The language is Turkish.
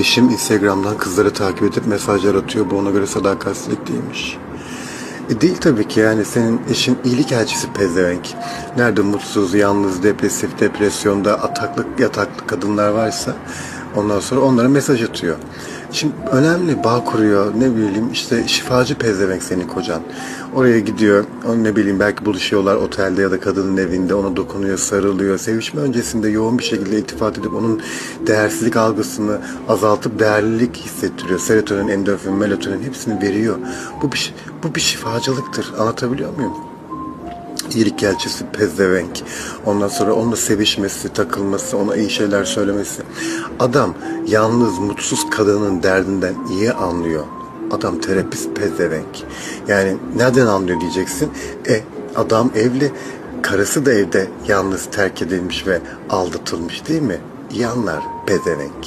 Eşim Instagram'dan kızları takip edip mesajlar atıyor. Bu ona göre sadakatsizlik değilmiş. E değil tabii ki yani senin eşin iyilik elçisi pezevenk. Nerede mutsuz, yalnız, depresif, depresyonda, ataklık, yataklı kadınlar varsa ondan sonra onlara mesaj atıyor. Şimdi önemli bağ kuruyor ne bileyim işte şifacı pezevenk senin kocan. Oraya gidiyor onu ne bileyim belki buluşuyorlar otelde ya da kadının evinde ona dokunuyor sarılıyor. Sevişme öncesinde yoğun bir şekilde iltifat edip onun değersizlik algısını azaltıp değerlilik hissettiriyor. Serotonin, endorfin, melatonin hepsini veriyor. Bu bir, bu bir şifacılıktır. Anlatabiliyor muyum? İyilik elçisi pezevenk. Ondan sonra onunla sevişmesi, takılması, ona iyi şeyler söylemesi. Adam yalnız, mutsuz kadının derdinden iyi anlıyor. Adam terapist pezevenk. Yani nereden anlıyor diyeceksin. E adam evli, karısı da evde yalnız terk edilmiş ve aldatılmış değil mi? İyi anlar pezevenk.